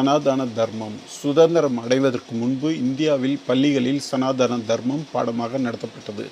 சனாதன தர்மம் சுதந்திரம் அடைவதற்கு முன்பு இந்தியாவில் பள்ளிகளில் சனாதன தர்மம் பாடமாக நடத்தப்பட்டது.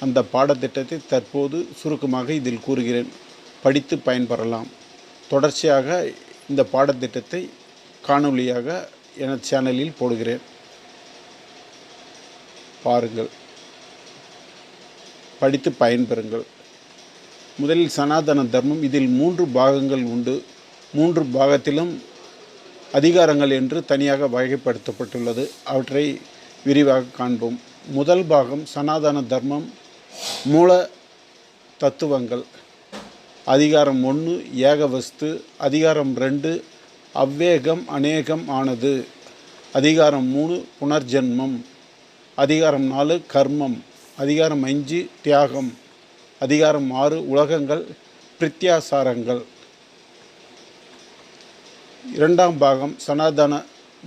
அந்த பாடத்திட்டத்தை தற்போது சுருக்கமாக இதில் கூறுகிறேன். படித்து பயன்பெறலாம். தொடர்ச்சியாக இந்த பாடத்திட்டத்தை காணொளியாக என சேனலில் போடுகிறேன். பாருங்கள். படித்து பயன்பெறுங்கள். முதலில் சனாதன தர்மம் இதில் மூன்று பாகங்கள் உண்டு. மூன்று பாகத்திலும் அதிகாரங்கள் என்று தனியாக வகைப்படுத்தப்பட்டுள்ளது. அவற்றை விரிவாக காண்போம். முதல் பாகம் சனாதன தர்மம் மூல தத்துவங்கள். அதிகாரம் ஒன்று ஏகவஸ்து அதிகாரம் ரெண்டு அவ்வேகம் அநேகம் ஆனது. அதிகாரம் மூணு புனர்ஜென்மம். அதிகாரம் நாலு கர்மம். அதிகாரம் அஞ்சு தியாகம். அதிகாரம் ஆறு உலகங்கள் பிரத்யாசாரங்கள் இரண்டாம் பாகம் சனாதன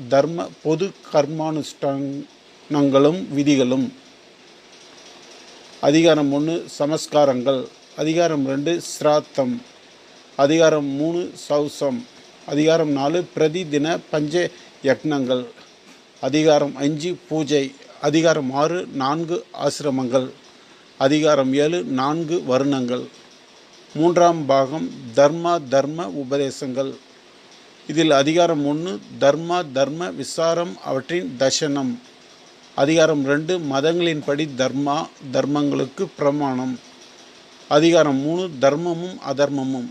தர்ம பொது கர்மானுஷ்டானங்களும் விதிகளும். அதிகாரம் ஒன்று சமஸ்காரங்கள். அதிகாரம் ரெண்டு ஸ்ராத்தம் அதிகாரம் மூணு சௌசம். அதிகாரம் நாலு பிரதி தின பஞ்ச யக்னங்கள். அதிகாரம் அஞ்சு பூஜை. அதிகாரம் ஆறு நான்கு ஆசிரமங்கள். அதிகாரம் ஏழு நான்கு வருணங்கள். மூன்றாம் பாகம் தர்மா தர்ம உபதேசங்கள். இதில் அதிகாரம் ஒன்று தர்மா தர்ம விசாரம் அவற்றின் தசனம் அதிகாரம் ரெண்டு மதங்களின்படி தர்மா தர்மங்களுக்கு பிரமாணம். அதிகாரம் மூணு தர்மமும் அதர்மமும்.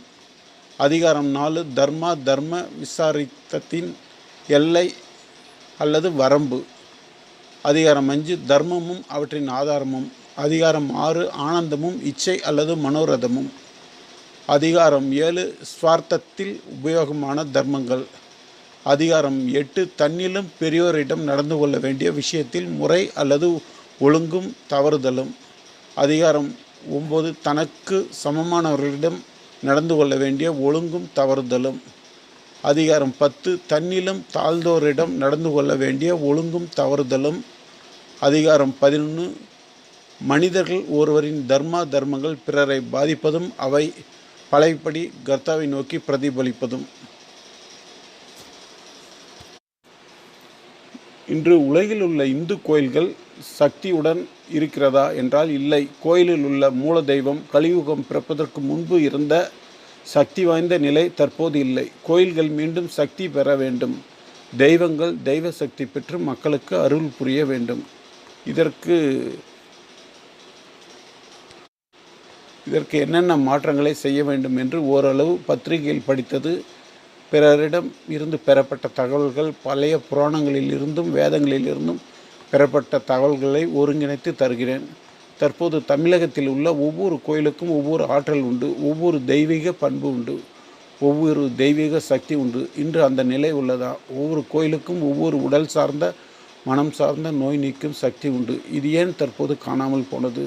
அதிகாரம் நாலு தர்மா தர்ம விசாரித்தத்தின் எல்லை அல்லது வரம்பு. அதிகாரம் அஞ்சு தர்மமும் அவற்றின் ஆதாரமும். அதிகாரம் ஆறு ஆனந்தமும் இச்சை அல்லது மனோரதமும். அதிகாரம் ஏழு ஸ்வார்த்தத்தில் உபயோகமான தர்மங்கள். அதிகாரம் எட்டு தன்னிலும் பெரியோரிடம் நடந்து கொள்ள வேண்டிய விஷயத்தில் முறை அல்லது ஒழுங்கும் தவறுதலும். அதிகாரம் ஒம்பது தனக்கு சமமானவர்களிடம் நடந்து கொள்ள வேண்டிய ஒழுங்கும் தவறுதலும். அதிகாரம் பத்து தன்னிலும் தாழ்ந்தோரிடம் நடந்து கொள்ள வேண்டிய ஒழுங்கும் தவறுதலும். அதிகாரம் பதினொன்று மனிதர்கள் ஒருவரின் தர்மா தர்மங்கள் பிறரை பாதிப்பதும் அவை. பழையபடி கர்த்தாவை நோக்கி பிரதிபலிப்பதும். இன்று உலகில் உள்ள இந்து கோயில்கள் சக்தியுடன் இருக்கிறதா என்றால் இல்லை. கோயிலில் உள்ள மூல தெய்வம் கலியுகம் பிறப்பதற்கு முன்பு இருந்த சக்தி வாய்ந்த நிலை தற்போது இல்லை. கோயில்கள் மீண்டும் சக்தி பெற வேண்டும். தெய்வங்கள் தெய்வ சக்தி பெற்று மக்களுக்கு அருள் புரிய வேண்டும். இதற்கு இதற்கு என்னென்ன மாற்றங்களை செய்ய வேண்டும் என்று ஓரளவு பத்திரிகையில் படித்தது பிறரிடம் இருந்து பெறப்பட்ட தகவல்கள் பழைய புராணங்களில் இருந்தும் வேதங்களில் இருந்தும் பெறப்பட்ட தகவல்களை ஒருங்கிணைத்து தருகிறேன். தற்போது தமிழகத்தில் உள்ள ஒவ்வொரு கோயிலுக்கும் ஒவ்வொரு ஆற்றல் உண்டு ஒவ்வொரு தெய்வீக பண்பு உண்டு ஒவ்வொரு தெய்வீக சக்தி உண்டு. இன்று அந்த நிலை உள்ளதா? ஒவ்வொரு கோயிலுக்கும் ஒவ்வொரு உடல் சார்ந்த மனம் சார்ந்த நோய் நீக்கும் சக்தி உண்டு. இது ஏன் தற்போது காணாமல் போனது?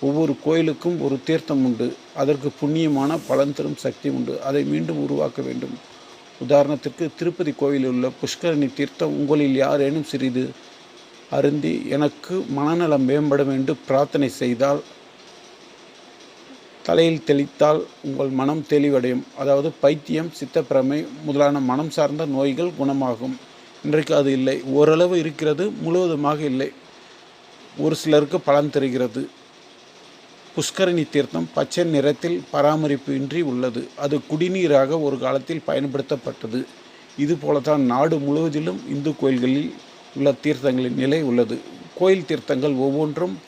ஒவ்வொரு கோயிலுக்கும் ஒரு தீர்த்தம் உண்டு. அதற்கு புண்ணியமான பலன் தரும் சக்தி உண்டு. அதை மீண்டும் உருவாக்க வேண்டும். உதாரணத்திற்கு திருப்பதி கோயிலில் உள்ள புஷ்கரணி தீர்த்தம் உங்களில் யாரேனும் சிறிது அருந்தி எனக்கு மனநலம் மேம்படும் என்று பிரார்த்தனை செய்தால் தலையில் தெளித்தால் உங்கள் மனம் தெளிவடையும். அதாவது பைத்தியம் சித்தப்பிரமை முதலான மனம் சார்ந்த நோய்கள் குணமாகும். இன்றைக்கு அது இல்லை. ஓரளவு இருக்கிறது முழுவதுமாக இல்லை. ஒரு சிலருக்கு பலன் தருகிறது. புஷ்கரணி தீர்த்தம் பச்சை நிறத்தில் பராமரிப்பு இன்றி உள்ளது. அது குடிநீராக ஒரு காலத்தில் பயன்படுத்தப்பட்டது. இது போலத்தான் நாடு முழுவதிலும் இந்து கோயில்களில் உள்ள தீர்த்தங்களின் நிலை உள்ளது. கோயில் தீர்த்தங்கள் ஒவ்வொன்றும்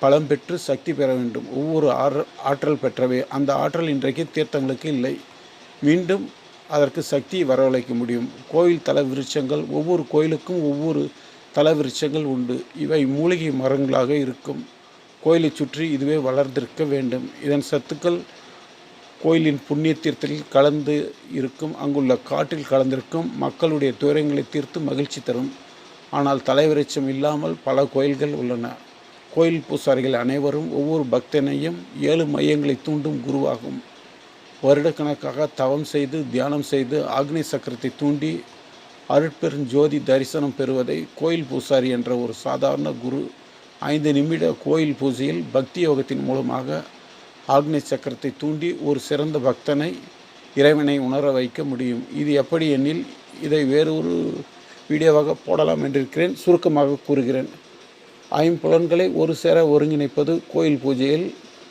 பலம் பெற்று சக்தி பெற வேண்டும். ஒவ்வொரு ஆற்றல் பெற்றவை. அந்த ஆற்றல் இன்றைக்கு தீர்த்தங்களுக்கு இல்லை. மீண்டும் அதற்கு சக்தியை வரவழைக்க முடியும். கோயில் தல விருட்சங்கள் ஒவ்வொரு கோயிலுக்கும் ஒவ்வொரு தல விருட்சங்கள் உண்டு. இவை மூலிகை மரங்களாக இருக்கும். கோயிலை சுற்றி இதுவே வளர்ந்திருக்க வேண்டும். இதன் சத்துக்கள் கோயிலின் புண்ணிய தீர்த்தத்தில் கலந்து இருக்கும் அங்குள்ள காட்டில் கலந்திருக்கும் மக்களுடைய துயரங்களை தீர்த்து மகிழ்ச்சி தரும். ஆனால் தலைவிருச்சம் இல்லாமல் பல கோயில்கள் உள்ளன. கோயில் பூசாரிகள் அனைவரும் ஒவ்வொரு பக்தனையும் ஏழு மையங்களை தூண்டும் குருவாகும். வருடக்கணக்காக தவம் செய்து தியானம் செய்து ஆக்னி சக்கரத்தை தூண்டி அருட்பெருஞ்சோதி தரிசனம் பெறுவதை கோயில் பூசாரி என்ற ஒரு சாதாரண குரு ஐந்து நிமிட கோயில் பூஜையில் பக்தி யோகத்தின் மூலமாக ஆக்னி சக்கரத்தை தூண்டி ஒரு சிறந்த பக்தனை இறைவனை உணர வைக்க முடியும். இது எப்படி எனில் இதை வேறொரு வீடியோவாக போடலாம் என்றிருக்கிறேன். சுருக்கமாக கூறுகிறேன். ஐம்புலன்களை ஒரு சேர ஒருங்கிணைப்பது கோயில் பூஜையில்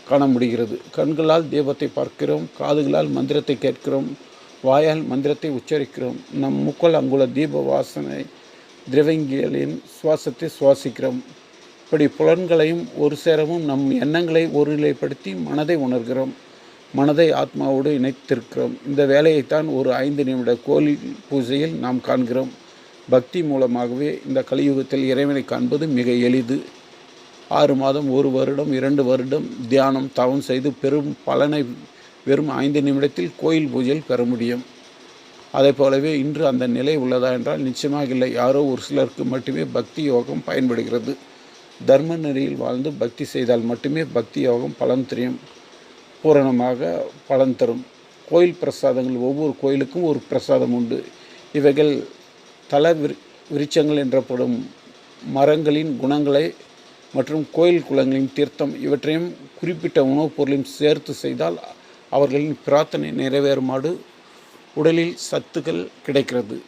காண முடிகிறது. கண்களால் தீபத்தை பார்க்கிறோம் காதுகளால் மந்திரத்தை கேட்கிறோம் வாயால் மந்திரத்தை உச்சரிக்கிறோம். நம் முக்கள் அங்குள்ள தீப வாசனை திரவங்கியலின் சுவாசத்தை சுவாசிக்கிறோம். இப்படி புலன்களையும் ஒரு சேரவும் நம் எண்ணங்களை ஒருநிலைப்படுத்தி மனதை உணர்கிறோம். மனதை ஆத்மாவோடு இணைத்திருக்கிறோம். இந்த வேலையைத்தான் ஒரு ஐந்து நிமிட கோலி பூஜையில் நாம் காண்கிறோம். பக்தி மூலமாகவே இந்த கலியுகத்தில் இறைவனை காண்பது மிக எளிது. ஆறு மாதம் ஒரு வருடம் இரண்டு வருடம் தியானம் தவம் செய்து பெரும் பலனை வெறும் ஐந்து நிமிடத்தில் கோயில் பூஜையில் பெற முடியும். அதே போலவே இன்று அந்த நிலை உள்ளதா என்றால் நிச்சயமாக இல்லை. யாரோ ஒரு சிலருக்கு மட்டுமே பக்தி யோகம் பயன்படுகிறது. தர்ம நெறியில் வாழ்ந்து பக்தி செய்தால் மட்டுமே பக்தி யோகம் பலன் தெரியும். பூரணமாக பலன் தரும். கோயில் பிரசாதங்கள் ஒவ்வொரு கோயிலுக்கும் ஒரு பிரசாதம் உண்டு. இவைகள் தல விரு விருட்சங்கள் என்றப்படும் மரங்களின் குணங்களை மற்றும் கோயில் குளங்களின் தீர்த்தம் இவற்றையும் குறிப்பிட்ட உணவுப் பொருளையும் சேர்த்து செய்தால் அவர்களின் பிரார்த்தனை நிறைவேறுமாடு உடலில் சத்துக்கள் கிடைக்கிறது.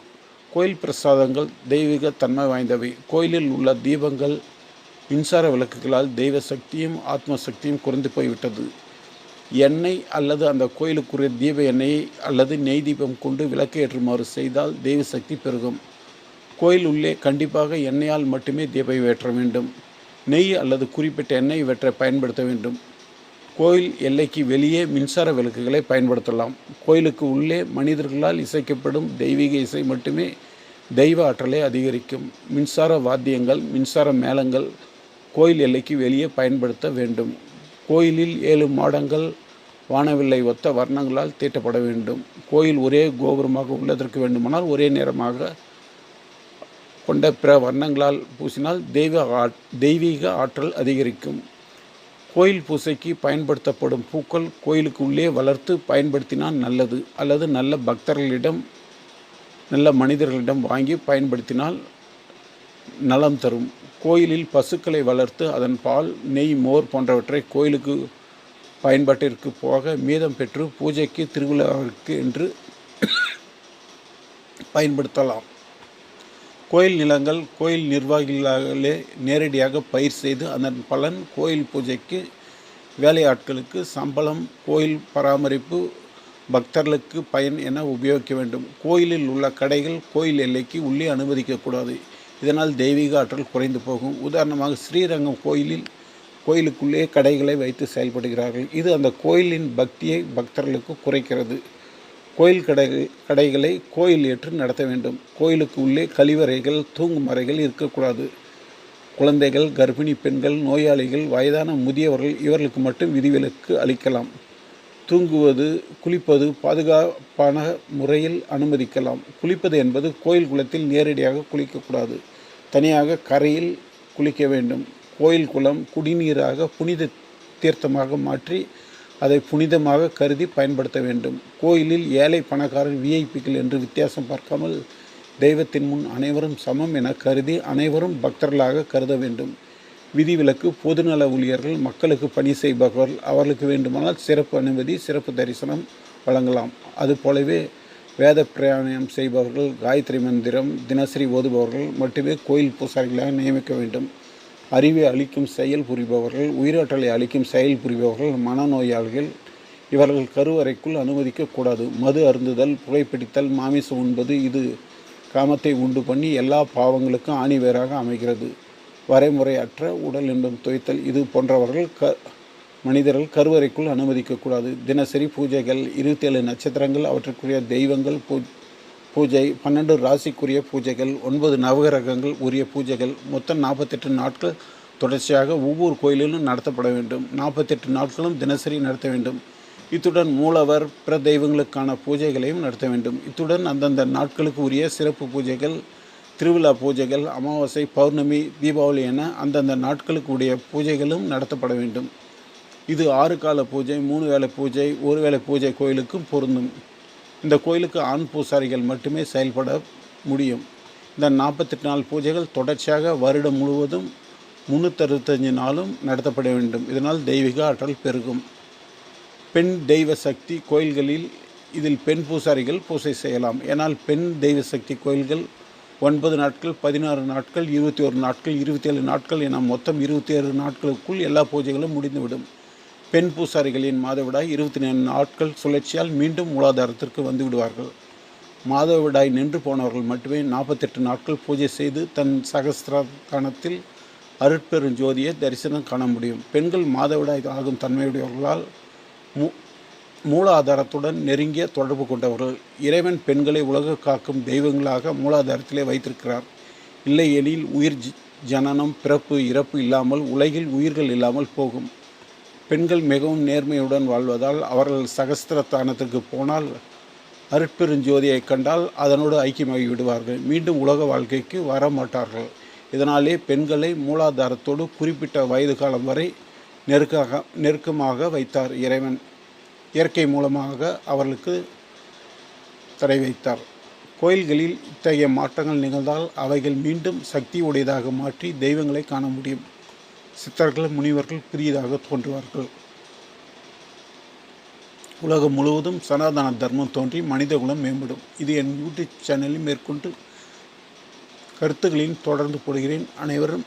கோயில் பிரசாதங்கள் தெய்வீக தன்மை வாய்ந்தவை. கோயிலில் உள்ள தீபங்கள் மின்சார விளக்குகளால் தெய்வ சக்தியும் ஆத்ம சக்தியும் குறைந்து போய்விட்டது. எண்ணெய் அல்லது அந்த கோயிலுக்குரிய தீப எண்ணெயை அல்லது நெய் தீபம் கொண்டு விளக்கு ஏற்றுமாறு செய்தால் தெய்வ சக்தி பெருகும். கோயில் உள்ளே கண்டிப்பாக எண்ணெயால் மட்டுமே தீபை ஏற்ற வேண்டும். நெய் அல்லது குறிப்பிட்ட எண்ணெய் இவற்றை பயன்படுத்த வேண்டும். கோயில் எல்லைக்கு வெளியே மின்சார விளக்குகளை பயன்படுத்தலாம். கோயிலுக்கு உள்ளே மனிதர்களால் இசைக்கப்படும் தெய்வீக இசை மட்டுமே தெய்வ ஆற்றலை அதிகரிக்கும். மின்சார வாத்தியங்கள் மின்சார மேளங்கள் கோயில் எல்லைக்கு வெளியே பயன்படுத்த வேண்டும். கோயிலில் ஏழு மாடங்கள் வானவில்லை ஒத்த வர்ணங்களால் தீட்டப்பட வேண்டும். கோயில் ஒரே கோபுரமாக உள்ளதற்கு வேண்டுமானால் ஒரே நேரமாக கொண்ட பிற வர்ணங்களால் பூசினால் தெய்வ ஆட் தெய்வீக ஆற்றல் அதிகரிக்கும். கோயில் பூசைக்கு பயன்படுத்தப்படும் பூக்கள் கோயிலுக்கு உள்ளே வளர்த்து பயன்படுத்தினால் நல்லது. அல்லது நல்ல பக்தர்களிடம் நல்ல மனிதர்களிடம் வாங்கி பயன்படுத்தினால் நலம் தரும். கோயிலில் பசுக்களை வளர்த்து அதன் பால் நெய் மோர் போன்றவற்றை கோயிலுக்கு பயன்பாட்டிற்கு போக மீதம் பெற்று பூஜைக்கு திருவிழாவிற்கு என்று பயன்படுத்தலாம். கோயில் நிலங்கள் கோயில் நிர்வாகிகளாலே நேரடியாக பயிர் செய்து அதன் பலன் கோயில் பூஜைக்கு வேலையாட்களுக்கு சம்பளம் கோயில் பராமரிப்பு பக்தர்களுக்கு பயன் என உபயோகிக்க வேண்டும். கோயிலில் உள்ள கடைகள் கோயில் எல்லைக்கு உள்ளே அனுமதிக்கக்கூடாது. இதனால் தெய்வீக ஆற்றல் குறைந்து போகும். உதாரணமாக ஸ்ரீரங்கம் கோயிலில் கோயிலுக்குள்ளே கடைகளை வைத்து செயல்படுகிறார்கள். இது அந்த கோயிலின் பக்தியை பக்தர்களுக்கு குறைக்கிறது. கோயில் கடைகள் கடைகளை கோயில் ஏற்று நடத்த வேண்டும். கோயிலுக்கு உள்ளே கழிவறைகள் தூங்கும் அறைகள் இருக்கக்கூடாது. குழந்தைகள் கர்ப்பிணி பெண்கள் நோயாளிகள் வயதான முதியவர்கள் இவர்களுக்கு மட்டும் விதிவிலக்கு அளிக்கலாம். தூங்குவது குளிப்பது பாதுகாப்பான முறையில் அனுமதிக்கலாம். குளிப்பது என்பது கோயில் குளத்தில் நேரடியாக குளிக்கக்கூடாது. தனியாக கரையில் குளிக்க வேண்டும். கோயில் குளம் குடிநீராக புனித தீர்த்தமாக மாற்றி அதை புனிதமாக கருதி பயன்படுத்த வேண்டும். கோயிலில் ஏழை பணக்காரர் விஐபிக்கள் என்று வித்தியாசம் பார்க்காமல் தெய்வத்தின் முன் அனைவரும் சமம் என கருதி அனைவரும் பக்தர்களாக கருத வேண்டும். விதிவிலக்கு பொதுநல ஊழியர்கள் மக்களுக்கு பணி செய்பவர்கள் அவர்களுக்கு வேண்டுமானால் சிறப்பு அனுமதி சிறப்பு தரிசனம் வழங்கலாம். அதுபோலவே வேத பிரயாணம் செய்பவர்கள் காயத்ரி மந்திரம் தினசரி ஓதுபவர்கள் மட்டுமே கோயில் பூசாரிகளாக நியமிக்க வேண்டும். அறிவை அளிக்கும் செயல் புரிபவர்கள் உயிராற்றலை அளிக்கும் செயல் புரிபவர்கள் மனநோயாளிகள் இவர்கள் கருவறைக்குள் அனுமதிக்கக்கூடாது மது அருந்துதல் புகைப்பிடித்தல் மாமிசம் உண்பது இது காமத்தை உண்டு பண்ணி எல்லா பாவங்களுக்கும் ஆணிவேராக அமைகிறது. வரைமுறையற்ற உடல் இன்பம் துவைத்தல் இது போன்றவர்கள் க மனிதர்கள் கருவறைக்குள் அனுமதிக்கக்கூடாது. தினசரி பூஜைகள் இருபத்தேழு நட்சத்திரங்கள் அவற்றுக்குரிய தெய்வங்கள் பூ பூஜை பன்னெண்டு ராசிக்குரிய பூஜைகள் ஒன்பது நவகிரகங்கள் உரிய பூஜைகள் மொத்தம் நாற்பத்தெட்டு நாட்கள் தொடர்ச்சியாக ஒவ்வொரு கோயிலிலும் நடத்தப்பட வேண்டும். நாற்பத்தெட்டு நாட்களும் தினசரி நடத்த வேண்டும். இத்துடன் மூலவர் பிற தெய்வங்களுக்கான பூஜைகளையும் நடத்த வேண்டும். இத்துடன் அந்தந்த நாட்களுக்கு உரிய சிறப்பு பூஜைகள் திருவிழா பூஜைகள் அமாவாசை பௌர்ணமி தீபாவளி என அந்தந்த நாட்களுக்கு உடைய பூஜைகளும் நடத்தப்பட வேண்டும். இது ஆறு கால பூஜை மூணு வேளை பூஜை ஒரு வேளை பூஜை கோயிலுக்கும் பொருந்தும். இந்த கோயிலுக்கு ஆண் பூசாரிகள் மட்டுமே செயல்பட முடியும். இந்த நாற்பத்தெட்டு நாள் பூஜைகள் தொடர்ச்சியாக வருடம் முழுவதும் முந்நூற்றறுபத்தஞ்சு நாளும் நடத்தப்பட வேண்டும். இதனால் தெய்வீக ஆற்றல் பெருகும். பெண் தெய்வ சக்தி கோயில்களில் இதில் பெண் பூசாரிகள் பூசை செய்யலாம். ஏனால் பெண் தெய்வ சக்தி கோயில்கள் ஒன்பது நாட்கள் பதினாறு நாட்கள் இருபத்தி ஒரு நாட்கள் இருபத்தேழு நாட்கள் என மொத்தம் இருபத்தி ஏழு நாட்களுக்குள் எல்லா பூஜைகளும் முடிந்துவிடும். பெண் பூசாரிகளின் மாதவிடாய் இருபத்தி நான்கு நாட்கள் சுழற்சியால் மீண்டும் மூலாதாரத்திற்கு வந்து விடுவார்கள். மாதவிடாய் நின்று போனவர்கள் மட்டுமே நாற்பத்தெட்டு நாட்கள் பூஜை செய்து தன் சஹஸ்ரஸ்தானத்தில் அருட்பெரும் ஜோதியை தரிசனம் காண முடியும். பெண்கள் மாதவிடாய் ஆகும் தன்மையுடையவர்களால் மு மூலாதாரத்துடன் நெருங்கிய தொடர்பு கொண்டவர்கள் இறைவன் பெண்களை உலக காக்கும் தெய்வங்களாக மூலாதாரத்திலே வைத்திருக்கிறார். இல்லை எனில் உயிர் ஜனனம் பிறப்பு இறப்பு இல்லாமல் உலகில் உயிர்கள் இல்லாமல் போகும். பெண்கள் மிகவும் நேர்மையுடன் வாழ்வதால் அவர்கள் சகஸ்திரத்தானத்திற்கு போனால் அருட்பெருஞ்சோதியை கண்டால் அதனோடு ஐக்கியமாகி விடுவார்கள். மீண்டும் உலக வாழ்க்கைக்கு வர மாட்டார்கள் இதனாலே பெண்களை மூலாதாரத்தோடு குறிப்பிட்ட வயது காலம் வரை நெருக்காக நெருக்கமாக வைத்தார் இறைவன். இயற்கை மூலமாக அவர்களுக்கு தடை வைத்தார். கோயில்களில் இத்தகைய மாற்றங்கள் நிகழ்ந்தால் அவைகள் மீண்டும் சக்தி உடையதாக மாற்றி தெய்வங்களை காண முடியும். சித்தர்கள் முனிவர்கள் புதியதாக தோன்றுவார்கள். உலகம் முழுவதும் சனாதன தர்மம் தோன்றி மனிதகுலம் மேம்படும். இது என் யூடியூப் சேனலில் மேற்கொண்டு கருத்துக்களையும் தொடர்ந்து போடுகிறேன். அனைவரும்